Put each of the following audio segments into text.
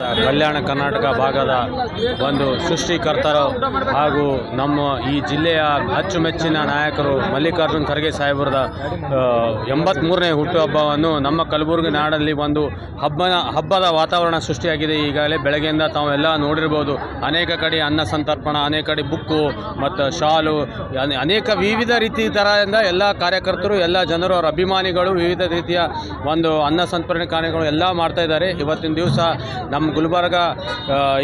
So Kalyana Karnataka ಭಾಗದ ಒಂದು ಸೃಷ್ಟಿಕರ್ತರು ಹಾಗೂ ನಮ್ಮ ಈ ಜಿಲ್ಲೆಯ ಅಚ್ಚುಮೆಚ್ಚಿನ ನಾಯಕರು ಮಲ್ಲಿಕಾರ್ಜುನ್ ಖರ್ಗೆ ಸಾಹೇಬರದ ಎಂಬತ್ತ್ಮೂರನೇ ಹುಟ್ಟುಹಬ್ಬವನ್ನು ನಮ್ಮ ಕಲಬುರಗಿ ನಾಡಲ್ಲಿ ಒಂದು ಹಬ್ಬನ, ಹಬ್ಬದ ವಾತಾವರಣ ಸೃಷ್ಟಿಯಾಗಿದೆ. ಈಗಾಗಲೇ ಬೆಳಗ್ಗೆಯಿಂದ ತಾವೆಲ್ಲ ನೋಡಿರ್ಬೋದು, ಅನೇಕ ಕಡೆ ಅನ್ನ ಸಂತರ್ಪಣ, ಅನೇಕ ಕಡೆ ಬುಕ್ಕು ಮತ್ತು ಶಾಲು ಅನೇಕ ವಿವಿಧ ರೀತಿ ಥರದಿಂದ ಎಲ್ಲ ಕಾರ್ಯಕರ್ತರು, ಎಲ್ಲ ಜನರು ಅವರ ಅಭಿಮಾನಿಗಳು ವಿವಿಧ ರೀತಿಯ ಒಂದು ಅನ್ನ ಸಂತರ್ಪಣೆ ಕಾರ್ಯಗಳು ಎಲ್ಲ ಮಾಡ್ತಾ ಇದ್ದಾರೆ. ಇವತ್ತಿನ ದಿವಸ ನಮ್ಮ ಗುಲ್ಬರ್ಗ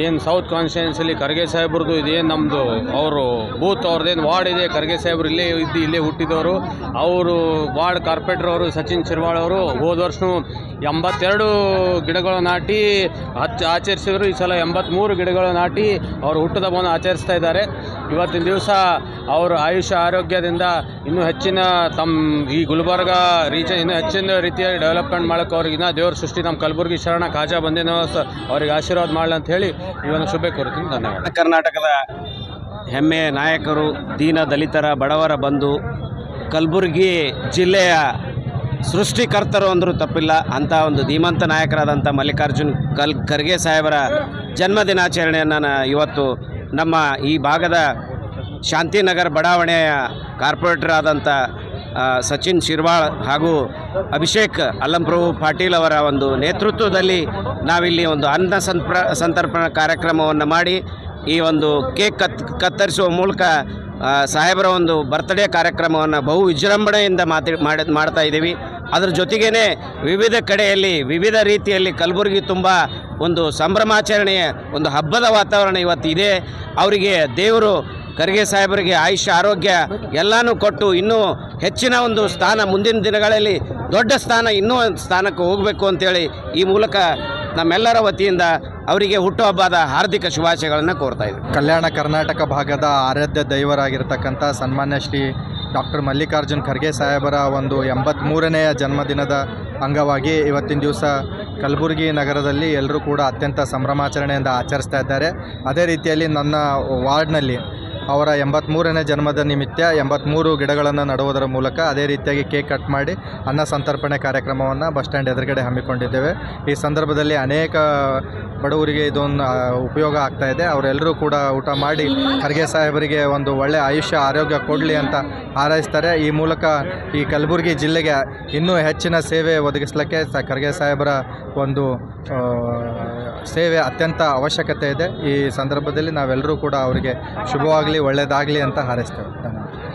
ಏನು ಸೌತ್ ಕಾನ್ಸ್ಟಿಟ್ಯೂನ್ಸಿಲಿ ಖರ್ಗೆ ಸಾಹೇಬ್ರದ್ದು ಇದೇನು ನಮ್ಮದು ಅವರು ಬೂತ್ ಅವ್ರದ್ದೇನು ವಾರ್ಡ್ ಇದೆ, ಖರ್ಗೆ ಸಾಹೇಬ್ರು ಇಲ್ಲೇ ಇದ್ದು, ಇಲ್ಲೇ ಹುಟ್ಟಿದವರು. ಅವರು ವಾರ್ಡ್ ಕಾರ್ಪೊರೇಟರ್ ಅವರು ಸಚಿನ್ ಶಿರ್ವಾಳ್ ಅವರು ಹೋದ ವರ್ಷ ಎಂಬತ್ತೆರಡು ಗಿಡಗಳು ನಾಟಿ ಹಚ್ಚ ಆಚರಿಸಿದ್ರು. ಈ ಸಲ ಎಂಬತ್ತ್ಮೂರು ಗಿಡಗಳು ನಾಟಿ ಅವರು ಹುಟ್ಟದ ಬಂದು ಆಚರಿಸ್ತಾ ಇದ್ದಾರೆ. ಇವತ್ತಿನ ದಿವಸ ಅವರ ಆಯುಷ್ಯ ಆರೋಗ್ಯದಿಂದ ಇನ್ನೂ ಹೆಚ್ಚಿನ ತಮ್ಮ ಈ ಗುಲ್ಬರ್ಗ ರೀಜನ್ ಇನ್ನೂ ಹೆಚ್ಚಿನ ರೀತಿಯಲ್ಲಿ ಡೆವಲಪ್ಮೆಂಟ್ ಮಾಡೋಕೆ ಅವ್ರಿಗೆ ದೇವ್ರ ಸೃಷ್ಟಿ ನಮ್ಮ ಕಲಬುರ್ಗಿ ಶರಣ ಕಾಜಾ ಬಂದಿನ ಅವ್ರಿಗೆ ಆಶೀರ್ವಾದ ಮಾಡಲಿ ಅಂತ ಹೇಳಿ ಇವನು ಶುಭ ಕೋರ್ತೀನಿ ಧನ್ಯವಾದ. ಕರ್ನಾಟಕದ ಹೆಮ್ಮೆಯ ನಾಯಕರು, ದೀನ ದಲಿತರ, ಬಡವರ ಬಂಧು, ಕಲಬುರಗಿ ಜಿಲ್ಲೆಯ ಸೃಷ್ಟಿಕರ್ತರು ಅಂದರೂ ತಪ್ಪಿಲ್ಲ. ಅಂಥ ಒಂದು ಧೀಮಂತ ನಾಯಕರಾದಂಥ ಮಲ್ಲಿಕಾರ್ಜುನ್ ಕಲ್ ಖರ್ಗೆ ಸಾಹೇಬರ ಜನ್ಮ ದಿನಾಚರಣೆಯನ್ನು ನಾ ಇವತ್ತು ನಮ್ಮ ಈ ಭಾಗದ ಶಾಂತಿನಗರ ಬಡಾವಣೆಯ ಕಾರ್ಪೊರೇಟರ್ ಆದಂಥ ಸಚಿನ್ ಶಿರ್ವಾಳ್ ಹಾಗೂ ಅಭಿಷೇಕ್ ಅಲ್ಲಂಪ್ರಭು ಪಾಟೀಲ್ ಅವರ ಒಂದು ನೇತೃತ್ವದಲ್ಲಿ ನಾವಿಲ್ಲಿ ಒಂದು ಅನ್ನ ಸಂಪ್ರ, ಸಂತರ್ಪಣ ಕಾರ್ಯಕ್ರಮವನ್ನು ಮಾಡಿ ಈ ಒಂದು ಕೇಕ್ ಕತ್, ಕತ್ತರಿಸುವ ಮೂಲಕ ಸಾಹೇಬರ ಒಂದು ಬರ್ತ್ಡೇ ಕಾರ್ಯಕ್ರಮವನ್ನು ಬಹು ವಿಜೃಂಭಣೆಯಿಂದ ಮಾತಿ, ಮಾಡಿ, ಮಾಡ್ತಾ ಇದ್ದೀವಿ. ಅದರ ಜೊತೆಗೇ ವಿವಿಧ ಕಡೆಯಲ್ಲಿ, ವಿವಿಧ ರೀತಿಯಲ್ಲಿ ಕಲಬುರಗಿ ತುಂಬ ಒಂದು ಸಂಭ್ರಮಾಚರಣೆಯ ಒಂದು ಹಬ್ಬದ ವಾತಾವರಣ ಇವತ್ತು ಇದೆ ಅವರಿಗೆ ದೇವರು ಖರ್ಗೆ ಸಾಹೇಬರಿಗೆ ಆಯುಷ್ಯ ಆರೋಗ್ಯ ಎಲ್ಲನೂ ಕೊಟ್ಟು ಇನ್ನೂ ಹೆಚ್ಚಿನ ಒಂದು ಸ್ಥಾನ ಮುಂದಿನ ದಿನಗಳಲ್ಲಿ ದೊಡ್ಡ ಸ್ಥಾನ ಇನ್ನೂ ಸ್ಥಾನಕ್ಕೆ ಹೋಗಬೇಕು ಅಂತೇಳಿ ಈ ಮೂಲಕ ನಮ್ಮೆಲ್ಲರ ವತಿಯಿಂದ ಅವರಿಗೆ ಹುಟ್ಟುಹಬ್ಬದ ಹಾರ್ದಿಕ ಶುಭಾಶಯಗಳನ್ನು ಕೋರ್ತಾ ಇದ್ದೀವಿ ಕಲ್ಯಾಣ ಕರ್ನಾಟಕ ಭಾಗದ ಆರಾಧ್ಯ ದೈವರಾಗಿರ್ತಕ್ಕಂಥ ಸನ್ಮಾನ್ಯ ಶ್ರೀ ಡಾಕ್ಟರ್ ಮಲ್ಲಿಕಾರ್ಜುನ್ ಖರ್ಗೆ ಸಾಹೇಬರ ಒಂದು ಎಂಬತ್ತ್ಮೂರನೆಯ ಜನ್ಮದಿನದ ಅಂಗವಾಗಿ ಇವತ್ತಿನ ದಿವಸ ಕಲಬುರಗಿ ನಗರದಲ್ಲಿ ಎಲ್ಲರೂ ಕೂಡ ಅತ್ಯಂತ ಸಂಭ್ರಮಾಚರಣೆಯಿಂದ ಆಚರಿಸ್ತಾ ಇದ್ದಾರೆ. ಅದೇ ರೀತಿಯಲ್ಲಿ ನನ್ನ ವಾರ್ಡ್ನಲ್ಲಿ ಅವರ ಎಂಬತ್ತ್ಮೂರನೇ ಜನ್ಮದ ನಿಮಿತ್ತ ಎಂಬತ್ತ್ಮೂರು ಗಿಡಗಳನ್ನು ನಡುವುದರ ಮೂಲಕ ಅದೇ ರೀತಿಯಾಗಿ ಕೇಕ್ ಕಟ್ ಮಾಡಿ ಅನ್ನ ಸಂತರ್ಪಣೆ ಕಾರ್ಯಕ್ರಮವನ್ನು ಬಸ್ ಸ್ಟ್ಯಾಂಡ್ ಎದುರುಗಡೆ ಹಮ್ಮಿಕೊಂಡಿದ್ದೇವೆ. ಈ ಸಂದರ್ಭದಲ್ಲಿ ಅನೇಕ ಬಡವರಿಗೆ ಇದೊಂದು ಉಪಯೋಗ ಆಗ್ತಾ ಇದೆ. ಅವರೆಲ್ಲರೂ ಕೂಡ ಊಟ ಮಾಡಿ ಖರ್ಗೆ ಸಾಹೇಬರಿಗೆ ಒಂದು ಒಳ್ಳೆಯ ಆಯುಷ್ಯ, ಆರೋಗ್ಯ ಕೊಡಲಿ ಅಂತ ಹಾರೈಸ್ತಾರೆ. ಈ ಮೂಲಕ ಈ ಕಲಬುರಗಿ ಜಿಲ್ಲೆಗೆ ಇನ್ನೂ ಹೆಚ್ಚಿನ ಸೇವೆ ಒದಗಿಸ್ಲಿಕ್ಕೆ ಸ, ಖರ್ಗೆ ಸಾಹೇಬರ ಒಂದು ಸೇವೆ ಅತ್ಯಂತ ಅವಶ್ಯಕತೆ ಇದೆ. ಈ ಸಂದರ್ಭದಲ್ಲಿ ನಾವೆಲ್ಲರೂ ಕೂಡ ಅವರಿಗೆ ಶುಭವಾಗಲಿ. ಮಕ್ಕಳಿಗೆ ಒಳ್ಳೆಯದಾಗಲಿ ಅಂತ ಹಾರೈಸ್ತೇವೆ. ಧನ್ಯವಾದ.